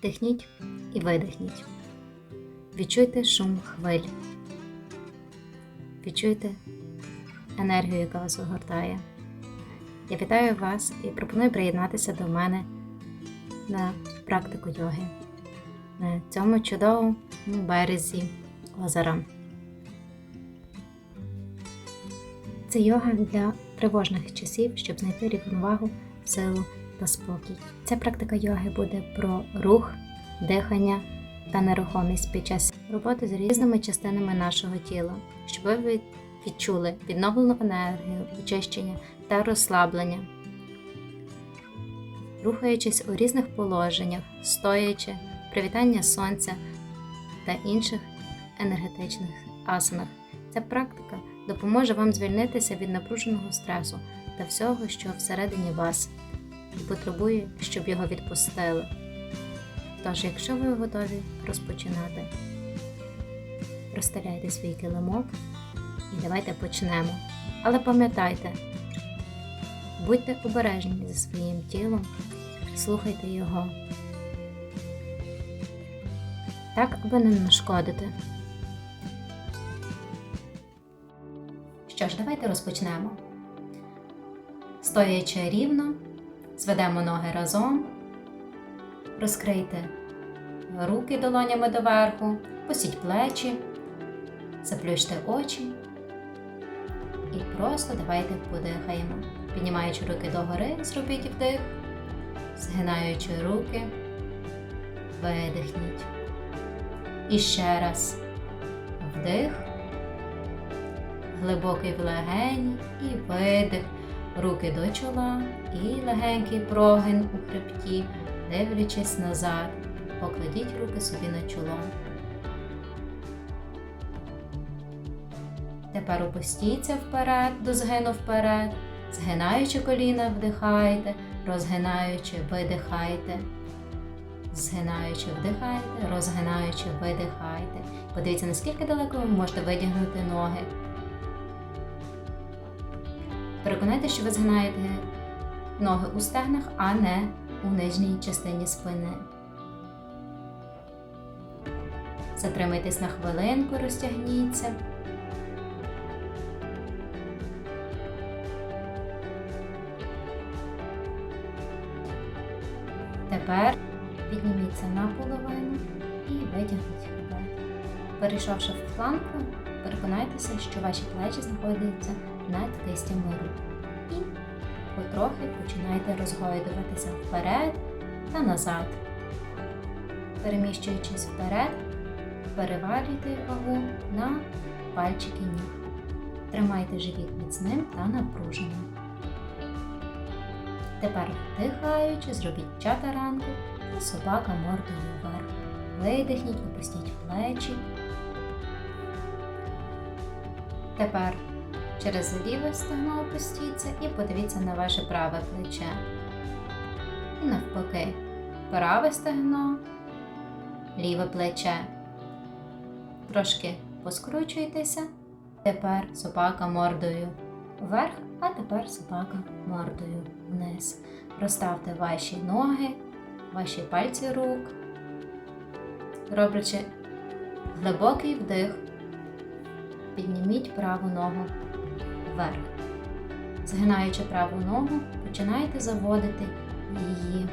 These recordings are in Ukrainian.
Вдихніть і видихніть. Відчуйте шум хвиль. Відчуйте енергію, яка вас огортає. Я вітаю вас і пропоную приєднатися до мене на практику йоги на цьому чудовому березі озера. Це йога для тривожних часів, щоб знайти рівновагу, силу та спокій. Ця практика йоги буде про рух, дихання та нерухомість під час роботи з різними частинами нашого тіла, щоб ви відчули відновлену енергію, очищення та розслаблення. Рухаючись у різних положеннях, стоячи, привітання сонця та інших енергетичних асанах. Ця практика допоможе вам звільнитися від напруженого стресу та всього, що всередині вас, і потребує, щоб його відпустили. Тож, якщо ви готові розпочинати, розстеляйте свій килимок і давайте почнемо. Але пам'ятайте, будьте обережні зі своїм тілом, слухайте його. Так, аби не нашкодити. Що ж, давайте розпочнемо. Стоячи рівно, зведемо ноги разом, розкрийте руки долонями доверху, посіть плечі, заплющте очі. І просто давайте подихаємо. Піднімаючи руки догори, зробіть вдих, згинаючи руки, видихніть. І ще раз. Вдих. Глибокий в легені і видих. Руки до чола і легенький прогин у хребті, дивлячись назад. Покладіть руки собі на чоло. Тепер опустіться вперед, до згину вперед, згинаючи коліна, вдихайте, розгинаючи, видихайте. Згинаючи, вдихайте, розгинаючи, видихайте. Подивіться, наскільки далеко ви можете видягнути ноги. Переконайтеся, що ви згинаєте ноги у стегнах, а не у нижній частині спини. Затримайтесь на хвилинку, розтягніться. Тепер підніміться на половину і витягніть хребет. Перейшовши в планку, переконайтеся, що ваші плечі знаходяться над кистями рук. І потрохи починайте розгойдуватися вперед та назад. Переміщуючись вперед, перевалюйте вагу на пальчики ніг. Тримайте живіт міцним та напруженим. Тепер вдихаючи, зробіть чатаранку та собака мордою вверх. Видихніть, опустіть плечі. Тепер через ліве стегно опустіться і подивіться на ваше праве плече. І навпаки, праве стегно, ліве плече. Трошки поскручуйтеся. Тепер собака мордою вверх, а тепер собака мордою вниз. Розставте ваші ноги, ваші пальці рук, роблячи глибокий вдих, підніміть праву ногу вверх. Згинаючи праву ногу, починайте заводити її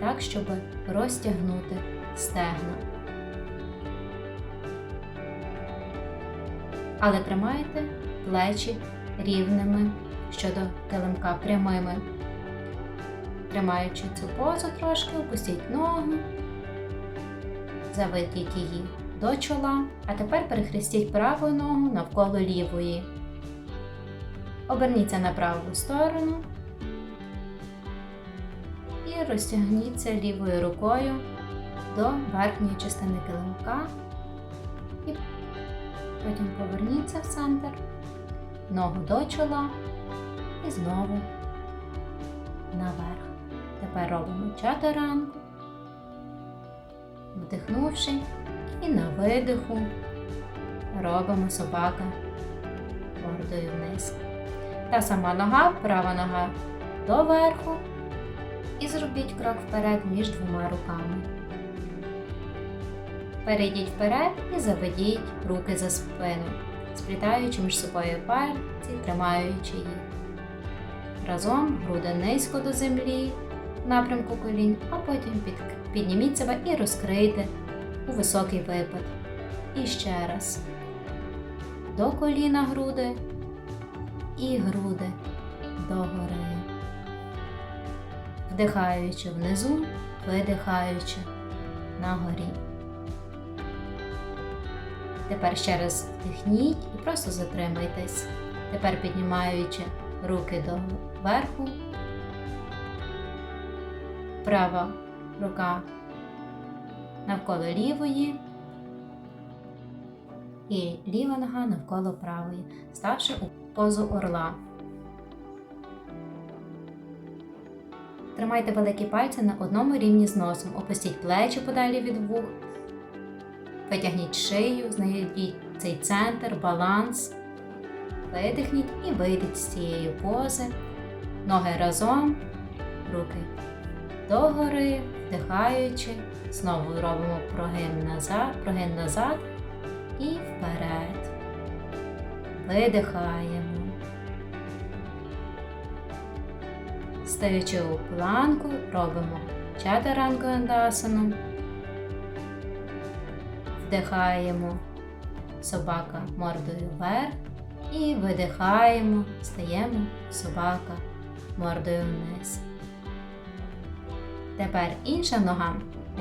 так, щоб розтягнути стегна. Але тримайте плечі рівними щодо килимка прямими. Тримаючи цю позу трошки, опустіть ногу, заведіть її до чола, а тепер перехрестіть праву ногу навколо лівої. Оберніться на праву сторону і розтягніться лівою рукою до верхньої частини килимка. І потім поверніться в центр, ногу до чола і знову наверх. Тепер робимо чатаранку, вдихнувши, і на видиху робимо собака мордою вниз. Та сама нога, права нога доверху і зробіть крок вперед між двома руками. Перейдіть вперед і заведіть руки за спину, сплітаючи між собою пальці, тримаючи їх. Разом груди низько до землі напрямку колінь, а потім під, підніміть себе і розкрийте у високий випад. І ще раз. До коліна груди і груди догори. Вдихаючи внизу, видихаючи нагорі. Тепер ще раз вдихніть і просто затримайтесь. Тепер піднімаючи руки до верху. Права рука навколо лівої і ліва нога навколо правої, ставши у позу орла. Тримайте великі пальці на одному рівні з носом, опустіть плечі подалі від вух, витягніть шию, знайдіть цей центр, баланс, видихніть і вийдіть з цієї пози, ноги разом, руки догори, вдихаючи, знову робимо прогин назад, прогин назад і вперед. Видихаємо. Стаючи у планку, робимо чатаранку андасану. Вдихаємо собака мордою вверх і видихаємо, стаємо собака мордою вниз. Тепер інша нога,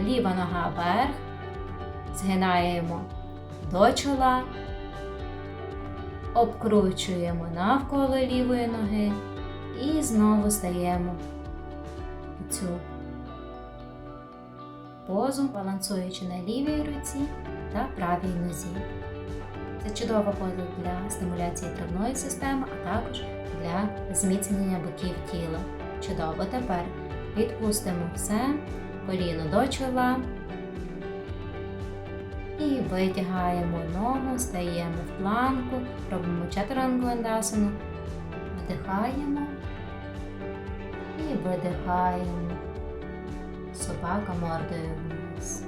ліва нога вверх, згинаємо до чола, обкручуємо навколо лівої ноги і знову стаємо у цю позу, балансуючи на лівій руці та правій нозі. Це чудова поза для стимуляції травної системи, а також для зміцнення боків тіла. Чудово тепер відпустимо все, коліно до чола і витягаємо ногу, стаємо в планку, робимо чатурангуандасану, вдихаємо і видихаємо. Собака мордою вниз.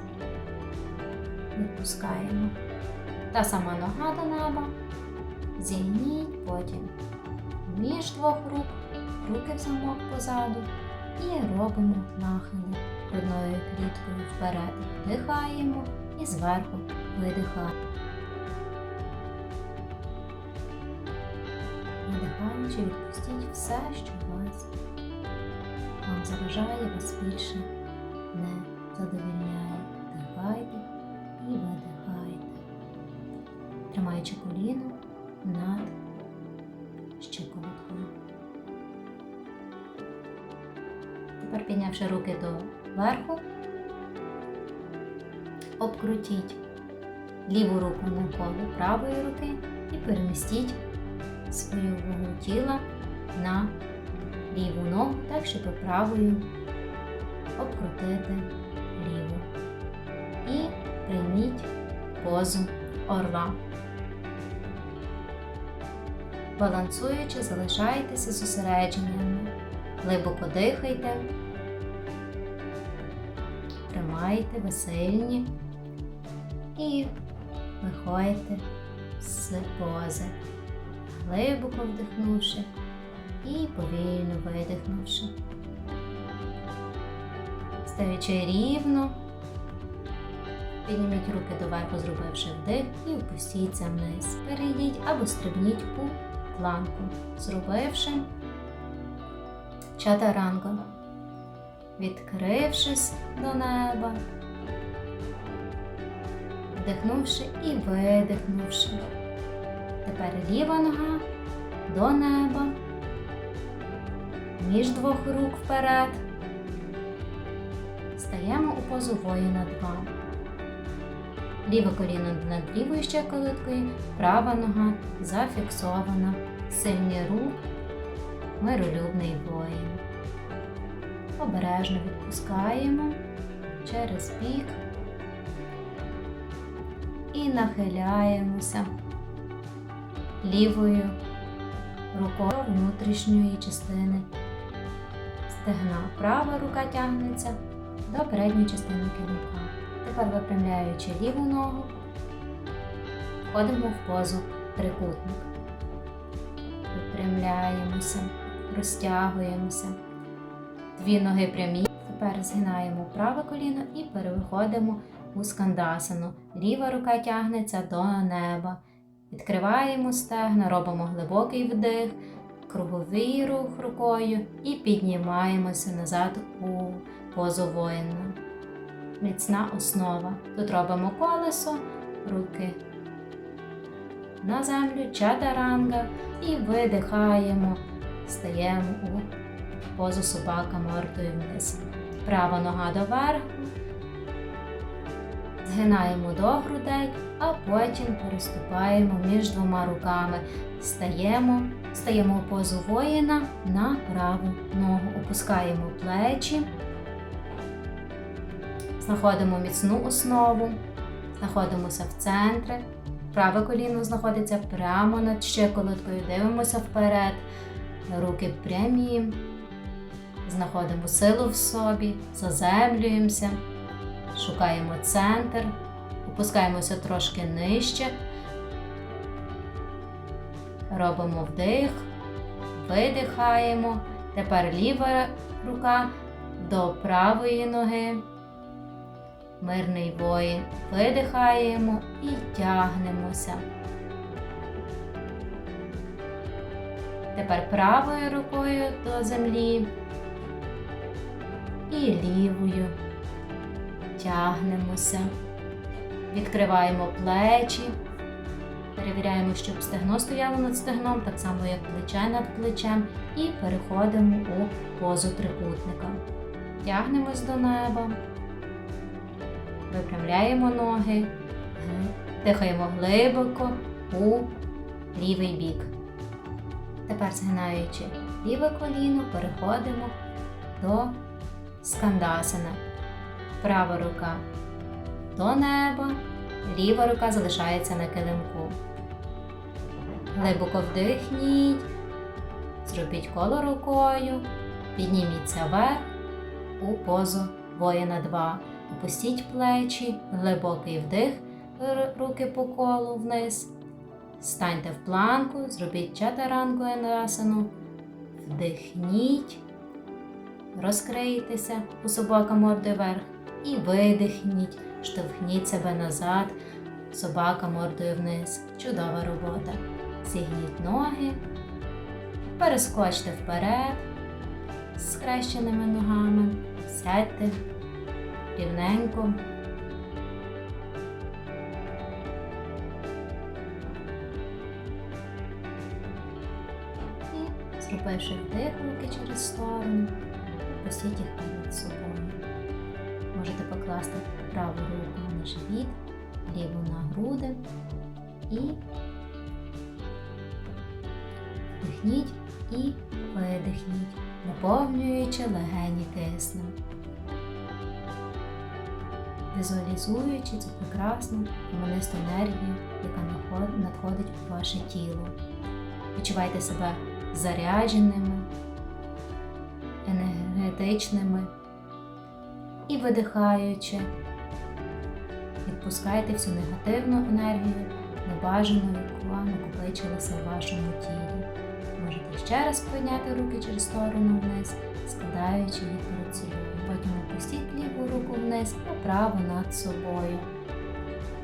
Відпускаємо. Та сама нога до неба. Зігніть потім між двох рук, руки в замок позаду. І робимо нахили грудною кліткою вперед. Вдихаємо і зверху видихаємо. Видихаючи, відпустіть все, що вас вам заважає, вас більше не задовільняє. Вдихайте і видихайте, тримаючи коліно над щиколоткою. Тепер піднявши руки до верху, обкрутіть ліву руку навколо правої руки і перемістіть свою вагу тіла на ліву ногу, так, щоб правою обкрутити ліву. І прийміть позу орла. Балансуючи, залишайтеся зосередженнями. Глибоко дихайте, тримайте, ви сильні і виходьте з пози, глибоко вдихнувши і повільно видихнувши. Стаючи рівно, підніміть руки доверху, зробивши вдих, і опустіться вниз. Перейдіть або стрибніть у планку, зробивши чатаранга, відкрившись до неба, вдихнувши і видихнувши. Тепер ліва нога до неба, між двох рук вперед. Стаємо у позу воїна 2. Ліве коліно над лівою щеколоткою, права нога зафіксована, сильні рук, миролюбний воїн. Обережно відпускаємо через бік і нахиляємося лівою рукою внутрішньої частини стегна. Права рука тягнеться до передньої частини килимка. Тепер випрямляючи ліву ногу, входимо в позу трикутник. Випрямляємося, розтягуємося. Дві ноги прямі. Тепер згинаємо праве коліно і переходимо у скандасану. Ліва рука тягнеться до неба. Відкриваємо стегна, робимо глибокий вдих, круговий рух рукою і піднімаємося назад у позу воїна. Міцна основа. Тут робимо колесо, руки на землю, чатаранга і видихаємо, стаємо у позу собака мордою вниз. Права нога доверху, згинаємо до грудей, а потім переступаємо між двома руками. Стаємо, стаємо у позу воїна на праву ногу, опускаємо плечі, знаходимо міцну основу, знаходимося в центрі. Праве коліно знаходиться прямо над щиколоткою, дивимося вперед, руки прямі, знаходимо силу в собі, заземлюємося, шукаємо центр, опускаємося трошки нижче, робимо вдих, видихаємо. Тепер ліва рука до правої ноги. Мирний воїн. Видихаємо і тягнемося. Тепер правою рукою до землі і лівою тягнемося. Відкриваємо плечі. Перевіряємо, щоб стегно стояло над стегном, так само як плече над плечем, і переходимо у позу трикутника. Тягнемось до неба. Випрямляємо ноги, дихаємо глибоко у лівий бік. Тепер згинаючи ліве коліно, переходимо до скандасана. Права рука до неба, ліва рука залишається на килимку. Глибоко вдихніть, зробіть коло рукою, підніміться вверх у позу воїна 2. Опустіть плечі, глибокий вдих, руки по колу вниз. Станьте в планку, зробіть чатаранку енасану. Вдихніть, розкрийтеся у собака мордою вверх і видихніть, штовхніть себе назад, собака мордою вниз. Чудова робота. Зігніть ноги, перескочте вперед з схрещеними ногами, сядьте рівненько. Зробивши вдих руки через сторону, опустіть їх перед собою. Можете покласти праву руку на живіт, ліву на груди. І вдихніть і видихніть, наповнюючи легені киснем візуалізуючи цю прекрасну гуманисту енергію, яка надходить у ваше тіло. Відчувайте себе зарядженими, енергетичними і видихаючи, відпускайте всю негативну енергію, небажану, яка накопичилася в вашому тілі. Можете ще раз підняти руки через сторону вниз, складаючи їх перед собою. Потім опустіть ліву руку вниз, а праву над собою.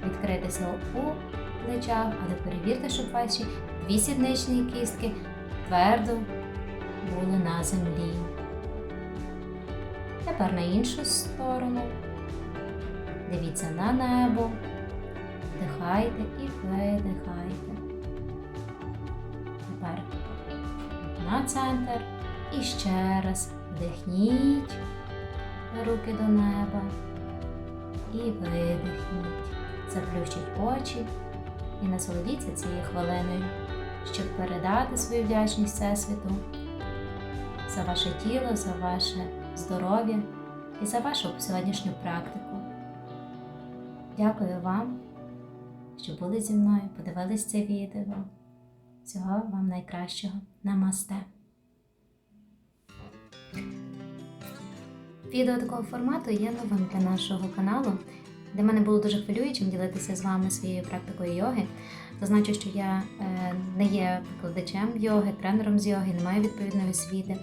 Відкритися у плечах, але перевірте, щоб ваші дві сідничні кістки твердо були на землі. Тепер на іншу сторону. Дивіться на небо, вдихайте і видихайте. Тепер на центр і ще раз вдихніть руки до неба і видихніть. Заплющіть очі і насолодіться цією хвилиною, щоб передати свою вдячність Всесвіту за ваше тіло, за ваше здоров'я і за вашу сьогоднішню практику. Дякую вам, що були зі мною, подивились це відео. Всього вам найкращого. Намасте! Відео такого формату є новим для нашого каналу. Для мене було дуже хвилюючим ділитися з вами своєю практикою йоги. Зазначу, що я е, не є викладачем йоги, тренером з йоги, не маю відповідної освіти.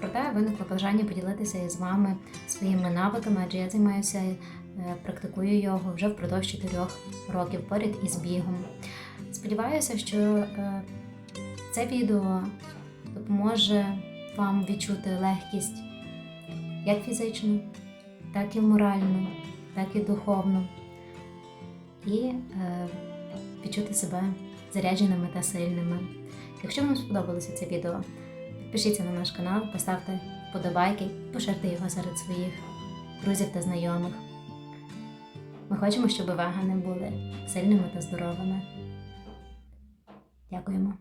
Проте виникло бажання поділитися із вами своїми навиками, адже я займаюся, практикую йогу вже впродовж 4 років поряд із бігом. Сподіваюся, що е, це відео допоможе вам відчути легкість як фізичну, так і моральну, так і духовну, і е, відчути себе зарядженими та сильними. Якщо вам сподобалося це відео, підпишіться на наш канал, поставте вподобайки поширте його серед своїх друзів та знайомих. Ми хочемо, щоб вагани були сильними та здоровими. Дякуємо.